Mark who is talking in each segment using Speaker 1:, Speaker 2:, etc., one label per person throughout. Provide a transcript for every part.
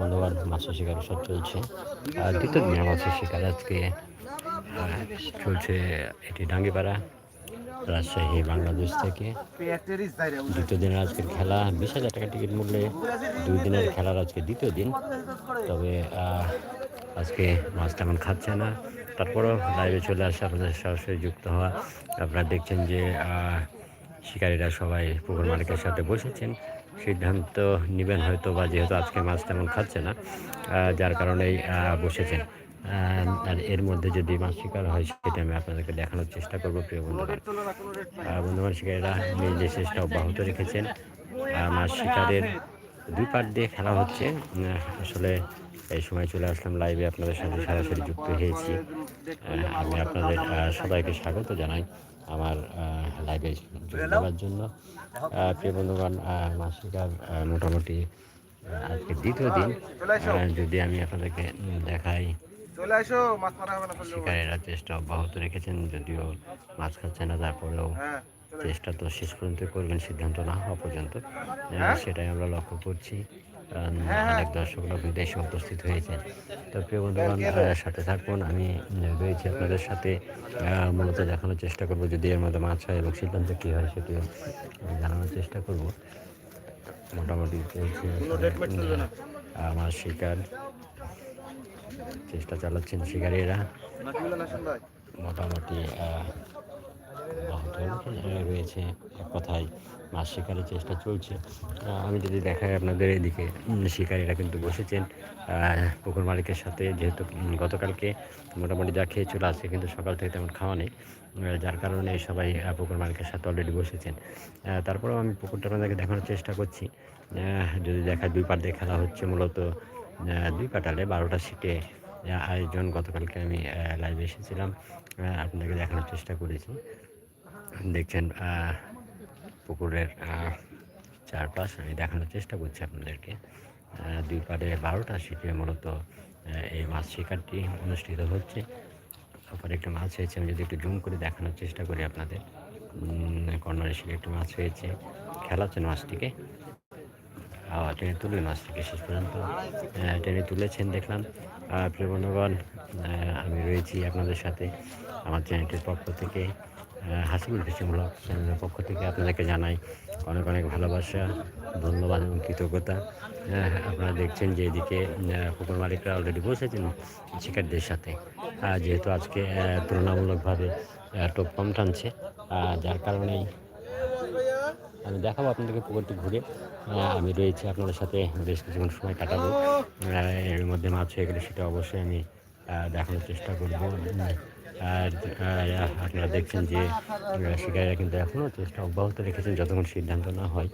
Speaker 1: বন্ধুবান মাছের শিকার সব চলছে। আর দ্বিতীয় দিনের মাছের শিকার আজকে চলছে এটি ডাঙ্গিপাড়া, রাজশাহী, বাংলাদেশ থেকে। দ্বিতীয় দিনের আজকের খেলা, বিশ হাজার টাকা টিকিট মূল্যে। দুই দিনের খেলার আজকে দ্বিতীয় দিন। তবে আজকে মাছ তেমন খাচ্ছে না। তারপরেও লাইভে চলে আসে আপনাদের সরাসরি যুক্ত হওয়া। আপনারা দেখছেন যে শিকারীরা সবাই পুকুর মালিকের সাথে বসেছেন। সিদ্ধান্ত নেবেন হয়তো বা যেহেতু আজকে মাছ তেমন খাচ্ছে না যার কারণেই বসেছেন। আর এর মধ্যে যদি মাছ শিকার হয়, সেটা আমি আপনাদেরকে দেখানোর চেষ্টা করব, প্রিয় বন্ধুরা বন্ধুবান শিকারীরা নিজের চেষ্টা অব্যাহত রেখেছেন মাছ শিকারের দুই পাট দিয়ে খেলা হচ্ছে। আসলে এই সময় চলে আসলাম লাইভে আপনাদের সাথে সরাসরি যুক্ত হয়েছি। আমি আপনাদের সবাইকে স্বাগত জানাই আমার লাইভে দেওয়ার জন্য। প্রিয় বন্ধুগণ শিকার মোটামুটি আজকে দ্বিতীয় দিন। যদি আমি আপনাদেরকে দেখাই। শিকারীরা চেষ্টা অব্যাহত রেখেছেন যদিও মাছ খাচ্ছে না তারপরেও
Speaker 2: হ্যাঁ
Speaker 1: চেষ্টা তো শেষ পর্যন্ত করবেন সিদ্ধান্ত না হওয়া পর্যন্ত। সেটাই আমরা লক্ষ্য করছি। অনেক দর্শক লোক দেশে উপস্থিত হয়েছেন। তো প্রিয় বন্ধুগণ সাথে থাকুন আমি রয়েছি আপনাদের সাথে। মূলত দেখানোর চেষ্টা করব যদি এর মধ্যে মাছ হয় এবং সিদ্ধান্ত কী হয় সেটিও আমি জানানোর চেষ্টা করব। মোটামুটি আসলে, শিকার। চেষ্টা চালাচ্ছেন শিকারীরা। মোটামুটি রয়েছে। এক কথায় মাছ শিকারের চেষ্টা চলছে। আমি যদি দেখাই আপনাদের এদিকে শিকারীরা কিন্তু বসেছেন। পুকুর মালিকের সাথে যেহেতু গতকালকে মোটামুটি যা খেয়ে চলে আসছে, কিন্তু সকাল থেকে তেমন খাওয়া নেই। যার কারণে সবাই পুকুর মালিকের সাথে অলরেডি বসেছেন। তারপরেও আমি পুকুরটা আপনাদেরকে দেখানোর চেষ্টা করছি। যদি দেখা দুই পার দিয়ে খেলা হচ্ছে মূলত দুই পাটালে বারোটা সিটে আয়োজন গতকালকে আমি লাইভে এসেছিলাম। আপনাদেরকে দেখানোর চেষ্টা করেছি। দেখছেন পুকুরের চারপাশ। আমি দেখানোর চেষ্টা করছি আপনাদেরকে। দুই পাড়ে বারোটা সিটে মূলত এই মাছ শিকারটি অনুষ্ঠিত হচ্ছে। তারপরে একটা মাছ হয়েছে, আমি যদি একটু জুম করে দেখানোর চেষ্টা করি আপনাদের। কর্নার শিলে একটু মাছ হয়েছে। খেলাচ্ছেন মাছটিকে। টেনে তুলে মাছটিকে শেষ পর্যন্ত। টেনে তুলেছেন, দেখলাম। প্রিয় বন্ধুগণ আমি রয়েছি আপনাদের সাথে। আমার চ্যানেলটির পক্ষ থেকে। হাসিবুল ফিশিমূলক চ্যানেলের পক্ষ থেকে আপনাদেরকে জানাই অনেক অনেক ভালোবাসা, ধন্যবাদ এবং কৃতজ্ঞতা। আপনারা দেখছেন যে এদিকে কুকুর মালিকরা অলরেডি বসেছেন শিকারদের সাথে। যেহেতু আজকে তুলনামূলকভাবে টোপ কম টানছে যার কারণেই আমি দেখাবো আপনাদেরকে পুকুরটি ঘুরে। আমি রয়েছি আপনাদের সাথে, বেশ কিছুক্ষণ সময় কাটাবো। এর মধ্যে মাছ হয়ে গেলে সেটা অবশ্যই আমি দেখানোর চেষ্টা করব। আর আপনারা দেখছেন যে শিকারীরা কিন্তু এখনও চেষ্টা অব্যাহত রেখেছেন যতক্ষণ সিদ্ধান্ত না হয়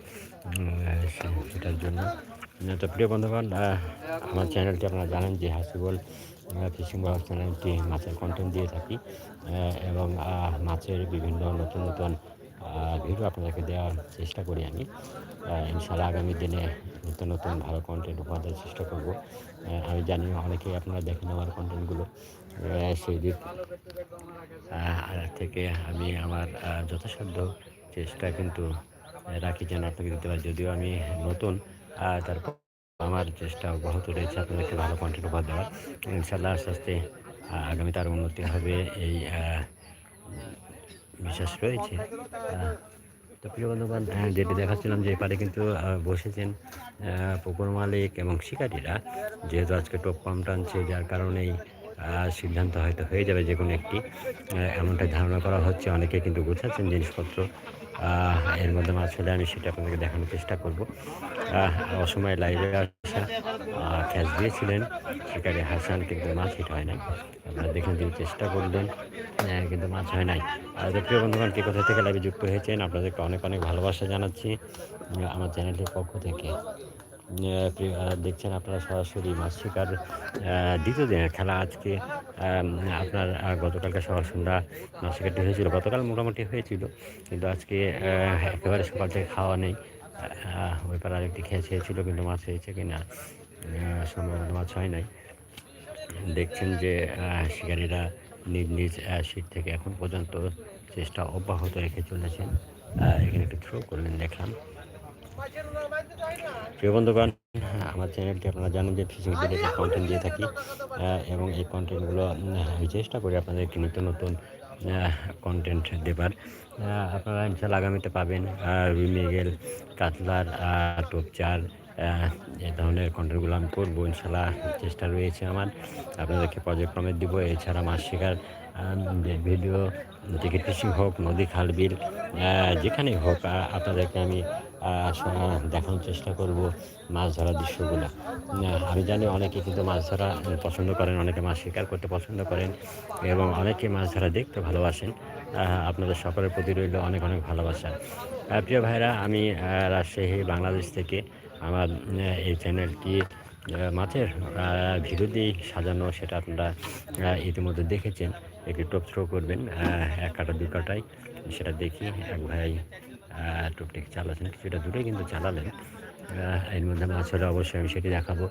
Speaker 1: সেটার জন্য। তো প্রিয় আহ, আমার চ্যানেলটি আপনারা জানেন যে হাসিবল ফিশিং ব্লগ চ্যানেলটি মাছের কন্টেন্ট দিয়ে থাকি এবং মাছের বিভিন্ন নতুন নতুন ভিডিও আপনাদেরকে দেওয়ার চেষ্টা করি আমি। আহ, ইনশাল্লাহ আগামী দিনে নতুন নতুন ভালো কন্টেন্ট উপহার দেওয়ার চেষ্টা করব। আমি জানি অনেকেই আপনারা দেখেন আমার কন্টেন্টগুলো সেই দিক থেকে আমি আমার যথাসাধ্য চেষ্টা কিন্তু রাখি যেন আপনাকে দিতে পারি। যদিও আমি নতুন তারপর আমার চেষ্টা অব্যাহত রয়েছে আপনাদেরকে ভালো কন্টেন্ট উপহার দেওয়ার। ইনশাল্লাহ আস্তে আস্তে আগামীতে আরও উন্নতি হবে এই বিশ্বাস রয়েছে। তো প্রিয় বন্ধুবান যেটি দেখাচ্ছিলাম যে এপারে কিন্তু বসেছেন পুকুর মালিক এবং শিকারীরা। যেহেতু আজকে টপ পাম্প টানছে, যার কারণেই সিদ্ধান্ত হয়তো হয়ে যাবে যে কোনো একটি। আহ, এমনটাই ধারণা করা হচ্ছে। অনেকে কিন্তু গুছাচ্ছেন জিনিসপত্র। এর মধ্যে মাছ হলে আমি সেটা আপনাদেরকে দেখানোর চেষ্টা করব। অসময়ে লাইভে আসা ক্যাচ দিয়েছিলেন শিকারি হাসান কিন্তু মাছ হিট হয় নাই। আপনারা দেখুন তিনি চেষ্টা করলেন কিন্তু মাছ হয় নাই। আর প্রিয় বন্ধুগণ কে কোথা থেকে লাইভে যুক্ত হয়েছেন? আপনাদেরকে অনেক অনেক ভালোবাসা জানাচ্ছি। আমার চ্যানেলটির পক্ষ থেকে। দেখছেন আপনারা সরাসরি মাছ শিকার দ্বিতীয় দিনের খেলা আজকে। আপনার গতকালকে সকাল সন্ধ্যা মাছ শিকারটি হয়েছিল। গতকাল মোটামুটি হয়েছিল, কিন্তু আজকে একেবারে সকাল থেকে খাওয়া নেই। ওই পাড়া আরেকটি খেয়ে ছেয়েছিল কিন্তু মাছ হয়েছে কিনা সম্ভবত মাছ হয় নাই। দেখছেন যে শিকারীরা নিজ নিজ সিট থেকে এখন পর্যন্ত চেষ্টা অব্যাহত রেখে চলেছেন। এখানে একটু থ্রো করলেন, দেখলাম। প্রিয় বন্ধুগণ, আমার চ্যানেলটি আপনারা জানেন যে ফিশিং রিলেটেড কন্টেন্ট দিয়ে থাকি এবং এই কন্টেন্টগুলো আমি চেষ্টা করি আপনাদেরকে নিত্য নতুন কন্টেন্ট দেবার। আপনারা ইনশাল্লাহ আগামীতে পাবেন রুই মৃগেল, কাতলার টোপচার এই ধরনের কন্টেন্টগুলো আমি করব ইনশাল্লাহ চেষ্টা রয়েছে আমার। আপনাদেরকে পর্যায়ক্রমে দিব, এছাড়া মাছ শিকার যে ভিডিও টিকিট ফিশিং হোক, নদী, খাল, বিল যেখানেই হোক আপনাদেরকে আমি দেখানোর চেষ্টা করব মাছ ধরার দৃশ্যগুলো। আমি জানি অনেকে কিন্তু মাছ ধরা পছন্দ করেন, অনেকে মাছ শিকার করতে পছন্দ করেন এবং অনেকে মাছ ধরা দেখতে ভালোবাসেন। আপনাদের সকলের প্রতি রইল অনেক অনেক ভালোবাসা। প্রিয় ভাইরা আমি রাজশাহী, বাংলাদেশ থেকে আমার এই চ্যানেলটি মাছের ভিডিও দিয়ে সাজানো সেটা আপনারা ইতিমধ্যে দেখেছেন। একটু টপ থ্রো করবেন এক কাটা দু কাটায় সেটা দেখি, এক ভাই টুকটিক চালাচ্ছেন, কিছুটা দূরে কিন্তু চালালেন। এর মধ্যে মাছ হলে অবশ্যই আমি সেটি দেখাবো।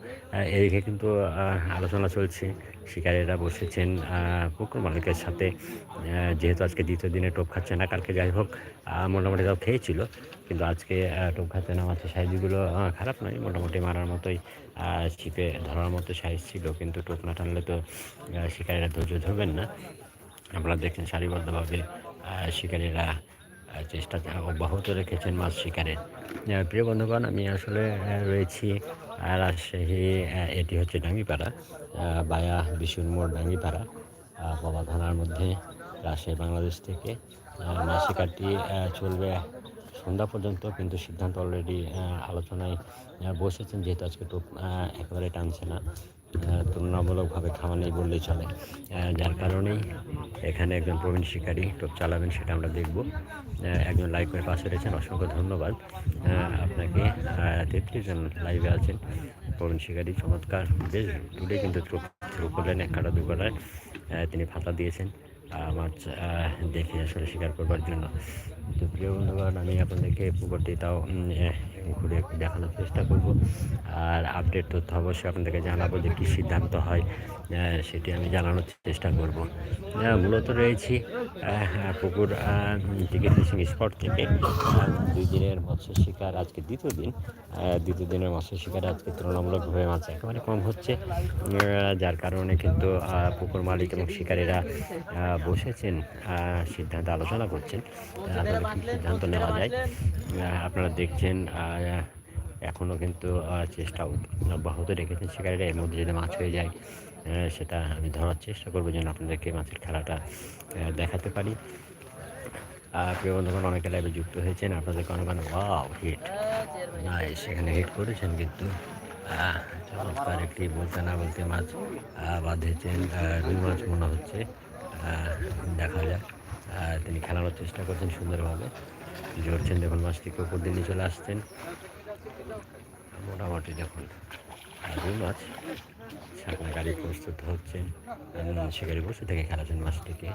Speaker 1: এদিকে কিন্তু আলোচনা চলছে, শিকারীরা বসেছেন পুকুর মালিকের সাথে। যেহেতু আজকে দ্বিতীয় দিনে টোপ খাচ্ছে না, কালকে যাই হোক মোটামুটি তাও খেয়েছিল। কিন্তু আজকে টোপ খাচ্ছে না, মাছের সাইজগুলো খারাপ নয়, মোটামুটি মারার মতোই ছিপে ধরার মতো সাইজ ছিল। কিন্তু টোপ না টানলে তো শিকারীরা ধৈর্য ধরবেন না। আপনারা দেখছেন সারিবদ্ধভাবে শিকারীরা চেষ্টা অব্যাহত রেখেছেন মাছ শিকারের। প্রিয় বন্ধুগণ আমি আসলে রয়েছি রাজশাহী এটি হচ্ছে ডাঙ্গিপাড়া বায়া বিশুর মোড় ডাঙ্গিপাড়া বাবা থানার মধ্যে রাজশাহী বাংলাদেশ থেকে মাছ শিকারটি চলবে সন্ধ্যা পর্যন্ত কিন্তু সিদ্ধান্ত অলরেডি আলোচনায় বসেছেন যেহেতু আজকে আহ, একেবারে টানছে না। তুলনামূলকভাবে খাওয়া নেই বললেই চলে। যার কারণেই এখানে একজন প্রবীণ শিকারী টোপ চালাবেন সেটা আমরা দেখব। একজন লাইভ করে পাশে রয়েছেন, অসংখ্য ধন্যবাদ। আপনাকে তেত্রিশ জন লাইভে আছেন প্রবীণ শিকারী। চমৎকার, বেশ দূরে কিন্তু শুরু করলেন এক কাটা দু তিনি ফাতা দিয়েছেন। মাছ দেখে আসলে শিকার করবার জন্য। তো প্রিয় বন্ধুগণ, আমি আপনাদেরকে পুকুরটি তাও ঘুরে দেখানোর চেষ্টা করব। আর আপডেট তথ্য অবশ্যই আপনাদেরকে জানাব যে কী সিদ্ধান্ত হয় সেটি আমি জানানোর চেষ্টা করব। মূলত রয়েছি পুকুর টিকিট ফিশিং স্পট থেকে। দুই দিনের মৎস্য শিকার আজকে দ্বিতীয় দিন দ্বিতীয় দিনের মৎস্য শিকার আজকে তুলনামূলকভাবে মাছ একেবারে কম হচ্ছে। যার কারণে কিন্তু পুকুর মালিক এবং শিকারীরা বসেছেন সিদ্ধান্ত আলোচনা করছেন। কী সিদ্ধান্ত নেওয়া যায়। আপনারা দেখছেন এখনও কিন্তু চেষ্টা অব্যাহত রেখেছেন শিকারীরা এর মধ্যে যদি মাছ হয়ে যায় সেটা আমি ধরার চেষ্টা করব যেন আপনাদেরকে মাছের খেলাটা দেখাতে পারি। আর প্রিয় বন্ধুগণ অনেকে লাইভে যুক্ত হয়েছেন আপনাদেরকে অনেক অনেক ওয়াও হিট নাই সেখানে হিট করেছেন কিন্তু চমৎকার একটি বলতে না বলতে মাছ বাঁধেছেন রুই মাছ মনে হচ্ছে দেখা যাক। আহ, তিনি খেলানোর চেষ্টা করছেন সুন্দরভাবে। জড়ছেন দেখুন মাছটিকে উপর দিয়ে নিয়ে চলে আসছেন। মোটামুটি দেখুন আর রুই মাছ গাড়ি প্রস্তুত হচ্ছেন শিকারি বসে থেকে খেলাচ্ছেন মাছটিকে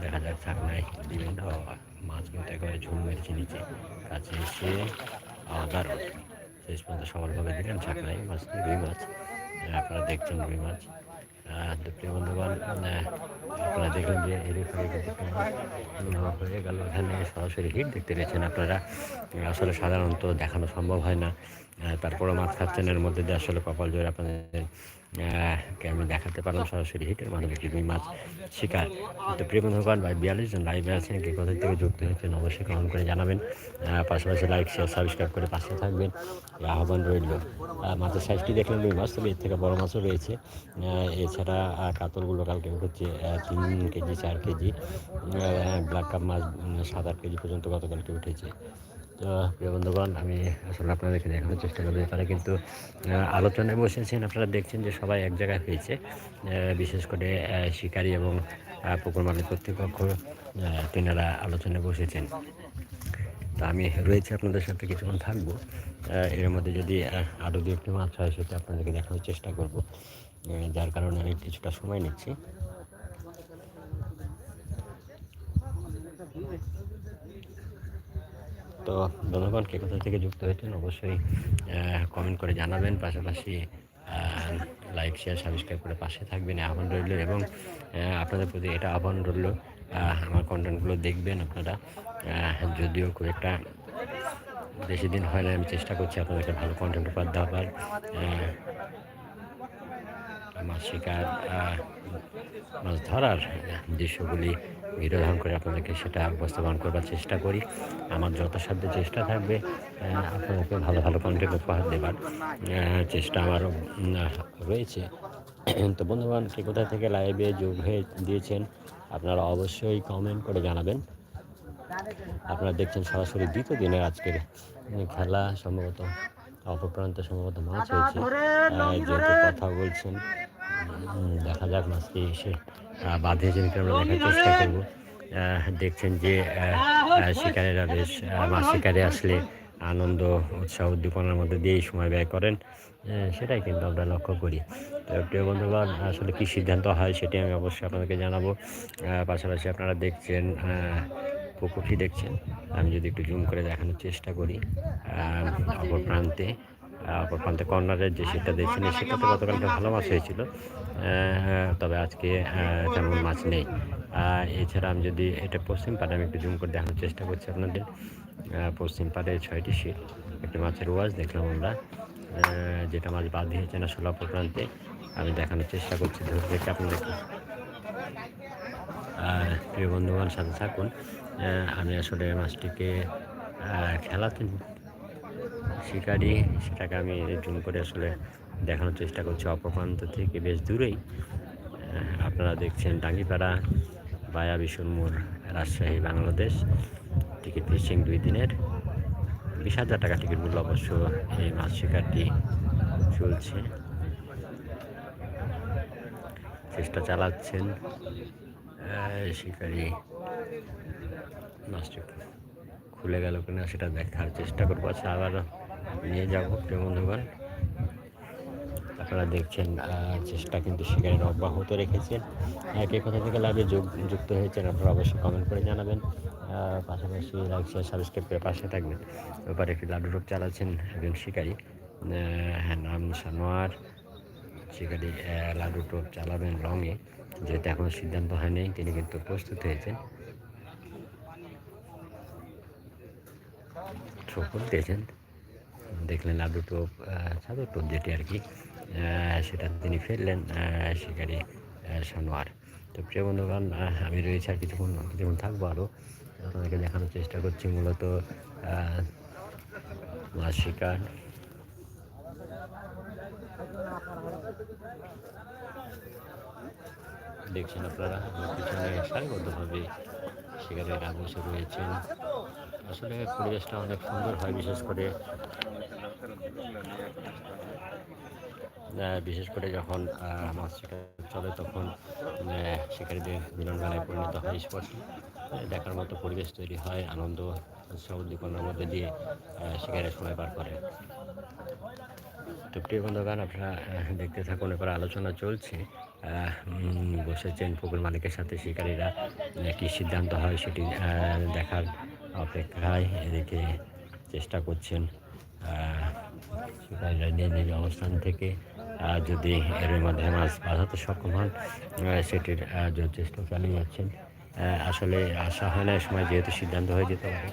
Speaker 1: দেখা যাক ছাকনায় বিভিন্ন মাছ কিন্তু একেবারে ঝুম মেরেছে নিচে। কাছে এসে আদার শেষ পর্যন্ত সফলভাবে দিলেন ছাকনায় মাছটি রুই মাছ। আপনারা দেখছেন রুই মাছ। তো প্রিয় বন্ধুগণ আপনারা দেখলেন যে হয়ে গেল, এখানে সরাসরি হিট দেখতে পেয়েছেন আপনারা। আসলে সাধারণত দেখানো সম্ভব হয় না। তারপরে মাছ খাচ্ছেন, এর মধ্যে দিয়ে আসলে কপাল জোরে আপনাদের আমি দেখাতে পারলাম সরাসরি হিটের মাধ্যমে রুই মাছ শিকার। তো প্রিয় বন্ধুগণ ভাই বিয়াল্লিশ জন লাইভে আছেন কে কোথা থেকে যুক্ত হয়েছেন অবশ্যই কমেন্ট করে জানাবেন। পাশাপাশি লাইক শেয়ার সাবস্ক্রাইব করে পাশে থাকবেন। আহ্বান রইল। মাছের সাইজটি দেখলেন রুই মাছ তবে এর থেকে বড় মাছও রয়েছে। এছাড়া কাতলগুলো কালকে উঠেছে তিন কেজি চার কেজি। ব্ল্যাক কাপ মাছ সাত আট কেজি পর্যন্ত গতকালকে উঠেছে। প্রিয় বন্ধুগণ, আমি আসলে আপনাদেরকে দেখানোর চেষ্টা করব এখানে কিন্তু আলোচনায় বসেছেন। আপনারা দেখছেন যে সবাই এক জায়গায় হয়েছে। বিশেষ করে শিকারী এবং পুকুর মালিক কর্তৃপক্ষ তেনারা আলোচনায় বসেছেন। তা আমি রয়েছে আপনাদের সাথে, কিছুক্ষণ থাকব। এর মধ্যে যদি আরও দু একটি মাছ হয়, সেটা আপনাদেরকে দেখানোর চেষ্টা করব। যার কারণে আমি কিছুটা সময় নিচ্ছি। তো জনগণ কে কোথা থেকে যুক্ত হয়েছেন, অবশ্যই কমেন্ট করে জানাবেন। পাশাপাশি লাইক শেয়ার সাবস্ক্রাইব করে পাশে থাকবেন আহ্বান রইল। এবং আপনাদের প্রতি এটা আহ্বান রইল আমার কন্টেন্টগুলো দেখবেন আপনারা। যদিও খুব একটা বেশি দিন হয় না, আমি চেষ্টা করছি আপনাদেরকে ভালো কন্টেন্ট উপহার দেওয়ার। মাছ শিকার মাছ ধরার দৃশ্যগুলি ভিডিও ধারণ করে আপনাদেরকে সেটা উপস্থাপন করবার চেষ্টা করি। আমার যথাসাধ্য চেষ্টা থাকবে আপনাদেরকে ভালো ভালো কন্টেন্ট উপহার দেবার চেষ্টা আমারও উম, রয়েছে। তো বন্ধুবান কে কোথা থেকে লাইভে যোগ হয়ে দিয়েছেন আপনারা অবশ্যই কমেন্ট করে জানাবেন। আপনারা দেখছেন সরাসরি দ্বিতীয় দিনের আজকের খেলা সম্ভবত অপপ্রান্ত সম্ভবত মাছ হয়েছে। কথা বলছেন। দেখা যাক মাছটি এসে বাঁধিয়েছেন কি আমরা দেখার চেষ্টা করব। দেখছেন যে আহ, বেশ মাছ শিকারে আসলে আনন্দ উৎসাহ উদ্দীপনার মধ্যে দিয়েই সময় ব্যয় করেন। সেটাই কিন্তু আমরা লক্ষ্য করি। তো প্রিয় বন্ধুগণ আসলে কী সিদ্ধান্ত হয় সেটি আমি অবশ্যই আপনাদেরকে জানাব। পাশাপাশি আপনারা দেখছেন পুকুরটি দেখছেন। আমি যদি একটু জুম করে দেখানোর চেষ্টা করি অপর প্রান্তে। অপর প্রান্তে কর্নারের যে দেখছেন এই সেটাতে গতকালকে ভালো মাছ হয়েছিল। তবে আজকে তেমন মাছ নেই। এছাড়া আমি যদি এটা পশ্চিম পাড়ে, আমি একটু জুম করে দেখানোর চেষ্টা করছি আপনাদের। পশ্চিম পাড়ে ছয়টি শিল একটি মাছের ওয়াজ দেখলাম আমরা। যেটা মাছ বাদ দিয়েছে না অপর প্রান্তে, আমি দেখানোর চেষ্টা করছি ধরে রেখে আপনাদেরকে। প্রিয় বন্ধুগণ, সাথে থাকুন। আমি আসলে মাছটিকে খেলাতে শিকারি, সেটাকে আমি জুম করে আসলে দেখানোর চেষ্টা করছি অপপ্রান্ত থেকে বেশ দূরেই। আপনারা দেখছেন Dangipara, via Bishurmur Rajshahi, Bangladesh. Ticket fishing দুই দিনের। বিশ হাজার টাকা টিকিট মূল্য অবশ্য এই মাছ শিকারটি চলছে। চেষ্টা চালাচ্ছেন শিকারি মাছটি খুলে গেল কিনা সেটা দেখার চেষ্টা করব। আচ্ছা আবার নিয়ে যাব প্রিয় বন্ধুগণ আপনারা দেখছেন চেষ্টা কিন্তু শিকারের অব্যাহত রেখেছেন একে কোথা থেকে লাভে যোগ যুক্ত হয়েছেন আপনারা অবশ্যই কমেন্ট করে জানাবেন। পাশাপাশি লাইক শেয়ার সাবস্ক্রাইব করে পাশে থাকবেন। এবার একটি লাডু রোগ চালাচ্ছেন একজন শিকারী। হ্যাঁ নাম সানোয়ার। শিকারী আহ, লাডু টোপ চালাবেন রঙে। যেহেতু এখনও সিদ্ধান্ত হয়নি তিনি কিন্তু প্রস্তুত হয়েছেন। ঠোকর দিয়েছেন দেখলেন লাডু টোপ চাদর টোপ যেটি আর কি সেটা তিনি ফেললেন সেখানে সানোয়ার। তো প্রিয় বন্ধুগণ আমি রয়েছি আর কিছুক্ষণ কিছুক্ষণ থাকব আরও আপনাদেরকে দেখানোর চেষ্টা করছি মূলত মাছ শিকার। দেখছেন আপনারা, আমার শিকারেরা বসে রয়েছেন। আসলে পরিবেশটা অনেক সুন্দর হয়, বিশেষ করে বিশেষ করে যখন মাছ শিকার চলে তখন শিকারীদের মিলন মেলায় পরিণত হয়, স্পষ্ট দেখার মতো পরিবেশ তৈরি হয়, আনন্দ, উৎসাহ উদ্দীপনার মধ্যে দিয়ে শিকারের সময় পার করে। তো প্রিয় বন্ধুগান আপনারা দেখতে থাকুন, এবার আলোচনা চলছে বসেছেন পুকুর মালিকের সাথে শিকারীরা কী সিদ্ধান্ত হয় সেটি দেখার অপেক্ষায় এদিকে চেষ্টা করছেন অবস্থান থেকে যদি এর মধ্যে মাছ বাঁধাতে সক্ষম হন সেটির চেষ্টা চালিয়ে যাচ্ছেন আসলে আশা হয় না সময় যেহেতু সিদ্ধান্ত হয়ে যেতে পারে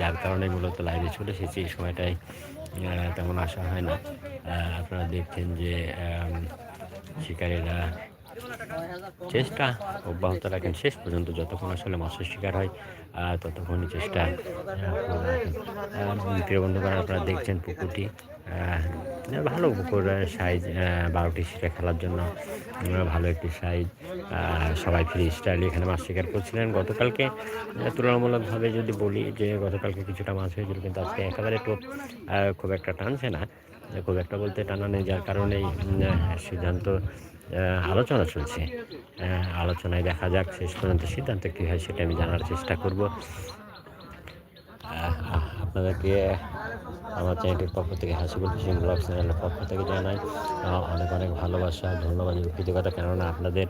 Speaker 1: যার কারণে মূলত লাইভে চলে এসেছি, এই সময়টায় তেমন আশা হয় না। আপনারা দেখছেন যে শিকারীরা চেষ্টা, অব্যাহত রাখেন। শেষ পর্যন্ত যতক্ষণ আসলে মৎস্য শিকার হয় ততক্ষণই চেষ্টা প্রিয় বন্ধুগণ আপনারা দেখছেন পুকুরটি ভালো পুকুর সাইজ বারোটি শিকার খেলার জন্য ভালো একটি সাইজ সবাই ফ্রি স্টাইল এখানে মাছ শিকার করছিলেন। গতকালকে তুলনামূলকভাবে যদি বলি যে গতকালকে কিছুটা মাছ হয়েছিল, কিন্তু আজকে একেবারে টোপ খুব একটা টানছে না। খুব একটা বলতে টানা নেই, যার কারণেই সিদ্ধান্ত আলোচনা চলছে। আলোচনায় দেখা যাক শেষ পর্যন্ত সিদ্ধান্ত কী হয়, সেটা আমি জানার চেষ্টা করব। আপনাদেরকে আমার চ্যানেলটির পক্ষ থেকে হাসিবুল ফিশিং ব্লগ চ্যানেলের পক্ষ থেকে জানাই অনেক অনেক ভালোবাসা, ধন্যবাদ কৃতজ্ঞতা। কেননা আপনাদের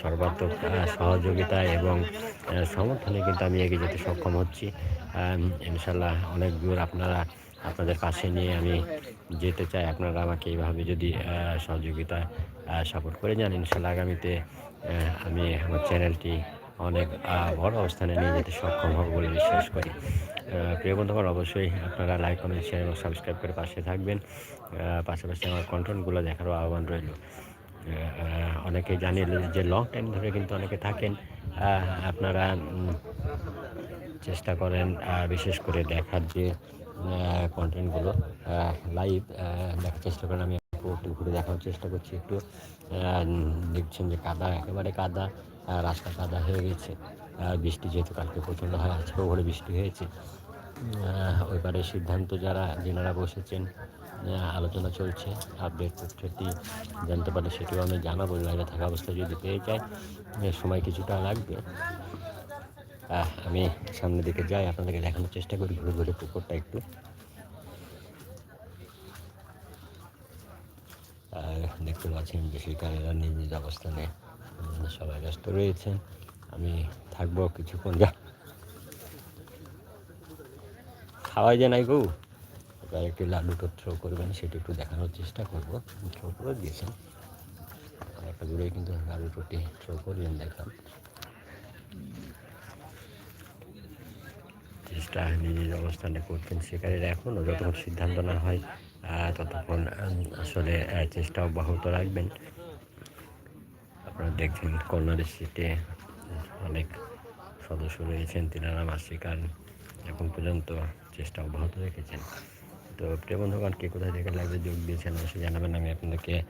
Speaker 1: সর্বাত্মক সহযোগিতা এবং সমর্থনে কিন্তু আমি এগিয়ে যেতে সক্ষম হচ্ছি। ইনশাল্লাহ অনেক দূর আপনারা, আপনাদের পাশে নিয়ে আমি যেতে চাই। আপনারা আমাকে এইভাবে যদি সহযোগিতা সাপোর্ট করে যান। ইনশাল্লাহ আগামীতে আমি আমার চ্যানেলটি অনেক বড় অবস্থানে নিয়ে যেতে সক্ষম হবে বলে বিশ্বাস করি। প্রিয় বন্ধুগণ, অবশ্যই আপনারা লাইক কমেন্ট শেয়ার এবং সাবস্ক্রাইব করে পাশে থাকবেন। পাশাপাশি আমার কন্টেন্টগুলো দেখারও আহ্বান রইল। অনেকে জানিয়ে যে লং টাইম ধরে কিন্তু অনেকে থাকেন। আপনারা চেষ্টা করেন বিশেষ করে দেখার যে কন্টেন্টগুলো লাইভ দেখার চেষ্টা করেন। আমি একটু ঘুরে দেখার চেষ্টা করছি একটু দেখছেন যে কাদা একেবারে কাদা রাস্তা কাদা হয়ে গেছে। আহ, বৃষ্টি যেহেতু কালকে প্রচণ্ড হয় আজকেও ভোরে বৃষ্টি হয়েছে। ওইবারে সিদ্ধান্ত যারা যেনারা বসেছেন আলোচনা চলছে আপডেট তথ্যটি জানতে পারলে সেটিও আমি জানাব লাইভে থাকা অবস্থায় যদি পেয়ে যাই সময় কিছুটা লাগবে। আমি সামনের দিকে যাই আপনাদেরকে দেখানোর চেষ্টা করি ঘুরে ঘুরে পুকুরটা একটু। দেখতে পাচ্ছেন যে শিকারীরা নিজ নিজ অবস্থানে সবাই ব্যস্ত রয়েছেন। আমি থাকব কিছুক্ষণ, যা। খাওয়াই যে নাই গো। এবার একটি লাড্ডু তো থ্রো করবেন, সেটি একটু দেখানোর চেষ্টা করব। থ্রো করে দিয়েছেন। একটা দূরে কিন্তু লাড্ডু টুটি থ্রো করবেন দেখলাম। চেষ্টা নিজ নিজ অবস্থানে করছেন শিকারীরা এখনও যতক্ষণ সিদ্ধান্ত না হয়। ততক্ষণ আসলে চেষ্টা অব্যাহত রাখবেন। আপনারা দেখছেন কর্নারের সিটে অনেক সদস্য রয়েছেন, তিনারা মাছ শিকার। এখন পর্যন্ত চেষ্টা অব্যাহত রেখেছেন। তো, প্রিয় বন্ধুগণ, কে কোথায় থেকে লাইভে যোগ দিয়েছেন, অবশ্যই জানাবেন। আমি আপনাদেরকে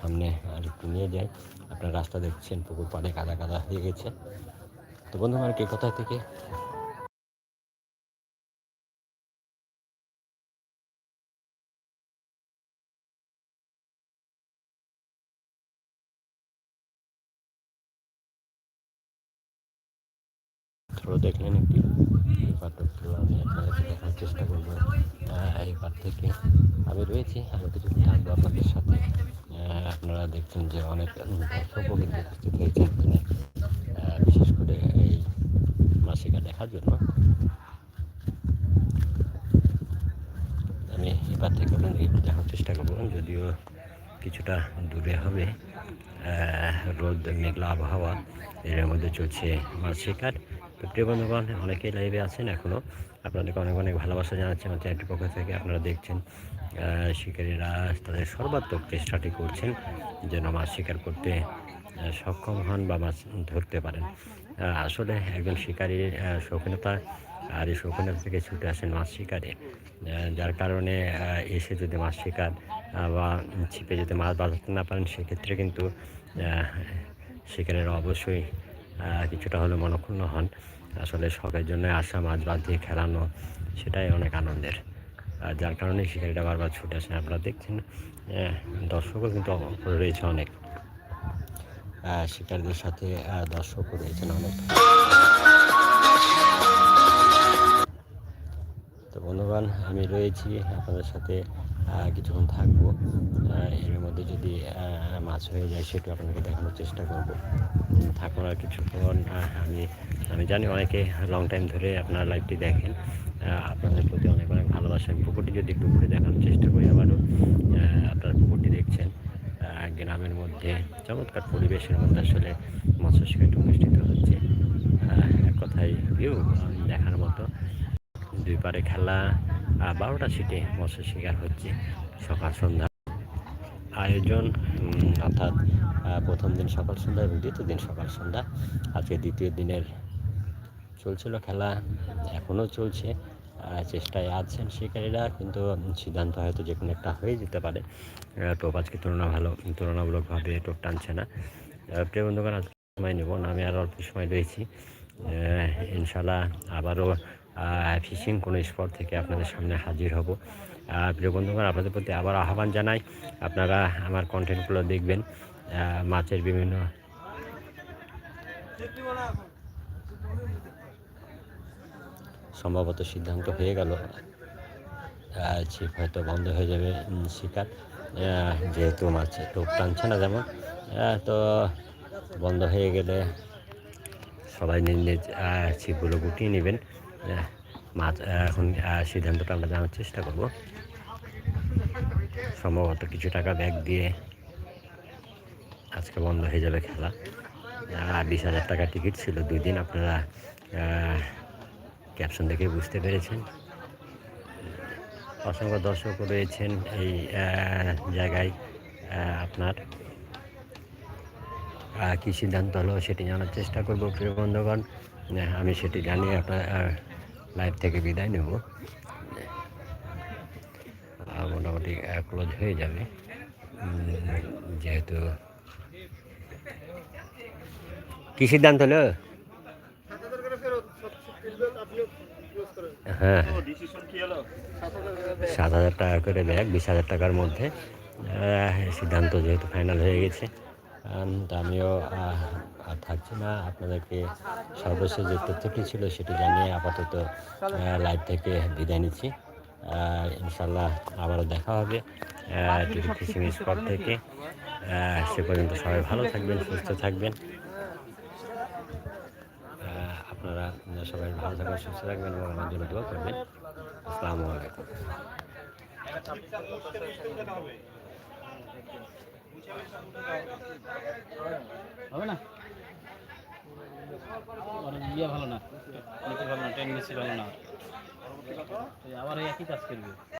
Speaker 1: সামনে আর একটু নিয়ে যাই। আপনার রাস্তা দেখছেন, পুকুর পাড়ে কাদা কাদা হয়ে গেছে। তো, বন্ধুগণ, কে কোথায় থেকে থ্রো দেখলেন একটি থ্রো আমি আপনাদেরকে দেখার চেষ্টা করব। এই পার থেকে আমি রয়েছি। আরও কিছুক্ষণ থাকব আপনাদের সাথে। আপনারা দেখছেন যে অনেক দর্শকও কিন্তু উপস্থিত হয়েছে এখানে বিশেষ করে এই মাসিকা দেখার জন্য। আমি এবার থেকে আপনাদের একটু দেখার চেষ্টা করব। যদিও কিছুটা দূরে হবে। রোদ, মেঘলা আবহাওয়া এর মধ্যে চলছে তো প্রিয় বন্ধুগণ, অনেকেই লাইভে আছেন এখনও আপনাদেরকে অনেক অনেক ভালোবাসা জানাচ্ছি আমার চ্যানেলটির পক্ষ থেকে। আপনারা দেখছেন শিকারীরা তাদের সর্বাত্মক চেষ্টাটি করছেন যেন মাছ শিকার করতে সক্ষম হন বা মাছ ধরতে পারেন। আসলে একজন শিকারীর শৌখিনতা আর এই শৌখিনতা থেকে ছুটে আসেন মাছ শিকারে। যার কারণে এসে যদি মাছ শিকার বা ছিপে যদি মাছ বাঁধাতে না পারেন, সেক্ষেত্রে কিন্তু শিকারের অবশ্যই কিছুটা হলে মনক্ষুণ্ণ হন। আসলে শখের জন্য আসা, মাছ বাদ দিয়ে খেলানো, সেটাই অনেক আনন্দের। আর যার কারণে শিকারিটা বারবার ছুটে আসেন। আপনারা দেখছেন দর্শকও কিন্তু রয়েছে অনেক। শিকারীদের সাথে দর্শকও রয়েছেন অনেক। তো বন্ধুগণ, আমি রয়েছি আপনাদের সাথে কিছুক্ষণ থাকব। এর মধ্যে যদি মাছ হয়ে যায়, সেটা আপনাকে দেখানোর চেষ্টা করব। আর কিছুক্ষণ আমি আমি জানি অনেকে লং টাইম ধরে আপনার লাইভটি দেখেন। আপনাদের প্রতি অনেক অনেক ভালোবাসা। পুকুরটি যদি একটু ঘুরে দেখানোর চেষ্টা করি আবারও আপনারা পুকুরটি দেখছেন। গ্রামের মধ্যে চমৎকার পরিবেশের মধ্যে আসলে মৎস্য শিকারটি অনুষ্ঠিত হচ্ছে। এক কথায় ভিউ দেখার মতো। দুই পারে খেলা বারোটা সিটে মৎস্য শিকার হচ্ছে সকাল সন্ধ্যা। আয়োজন অর্থাৎ প্রথম দিন সকাল সন্ধ্যা এবং দ্বিতীয় দিন সকাল সন্ধ্যা। আজকে দ্বিতীয় দিনের চলছিল খেলা এখনও চলছে। চেষ্টায় আছেন শিকারীরা, কিন্তু সিদ্ধান্ত হয়তো যে কোনো একটা হয়ে যেতে পারে। টোপ আজকে তুলনা ভালো তুলনামূলকভাবে টোপ টানছে না। প্রিয় বন্ধুগণ, আজকে সময় নেব আমি আর অল্প সময় রয়েছি। ইনশাল্লাহ আবারও ফিশিং কোনো স্পট থেকে আপনাদের সামনে হাজির হব। প্রিয় বন্ধুগণ, আপনাদের প্রতি আবার আহ্বান জানাই, আপনারা আমার কন্টেন্টগুলো দেখবেন। মাছের বিভিন্ন সম্ভবত সিদ্ধান্ত হয়ে গেল। ছিপ হয়তো বন্ধ হয়ে যাবে শিকার। যেহেতু মাছ টোপ টানছে না যেমন তো বন্ধ হয়ে গেলে সবাই নিজ নিজ ছিপগুলো গুটিয়ে নেবেন। মাছ এখন সিদ্ধান্তটা আমরা জানার চেষ্টা করব। সম্ভবত কিছু টাকা ব্যাগ দিয়ে আজকে বন্ধ হয়ে যাবে খেলা। বিশ হাজার টাকা টিকিট ছিল দুই দিন আপনারা ক্যাপশন দেখে বুঝতে পেরেছেন। অসংখ্য দর্শক রয়েছেন এই জায়গায় আপনার। কী সিদ্ধান্ত হলো সেটি জানার চেষ্টা করব, প্রিয় বন্ধুগণ। আমি সেটি জানিয়ে আপনার লাইভ থেকে বিদায় নেব। মোটামুটি ক্লোজ হয়ে যাবে। যেহেতু কি সিদ্ধান্ত হলো? হ্যাঁ সাত হাজার টাকা করে ব্যাগ বিশ হাজার টাকার মধ্যে। সিদ্ধান্ত যেহেতু ফাইনাল হয়ে গেছে। আমিও আর থাকছি না। আপনাদেরকে সর্বশেষ যে তথ্যটি ছিল সেটি জানিয়ে আপাতত লাইভ থেকে বিদায় নিচ্ছি। ইনশাল্লাহ আবারও দেখা হবে টিভি ফিশিং স্পট থেকে। সে পর্যন্ত সবাই ভালো থাকবেন, সুস্থ থাকবেন। আপনারা সবাই ভালো থাকবেন, সুস্থ থাকবেন এবং আমার জন্য দোয়া করবেন। আসসালামু আলাইকুম।
Speaker 3: হবে না? ইয়ে ভালো না। ভালো না ট্রেন বেশি ভালো না। আবার একই কাজ করবে।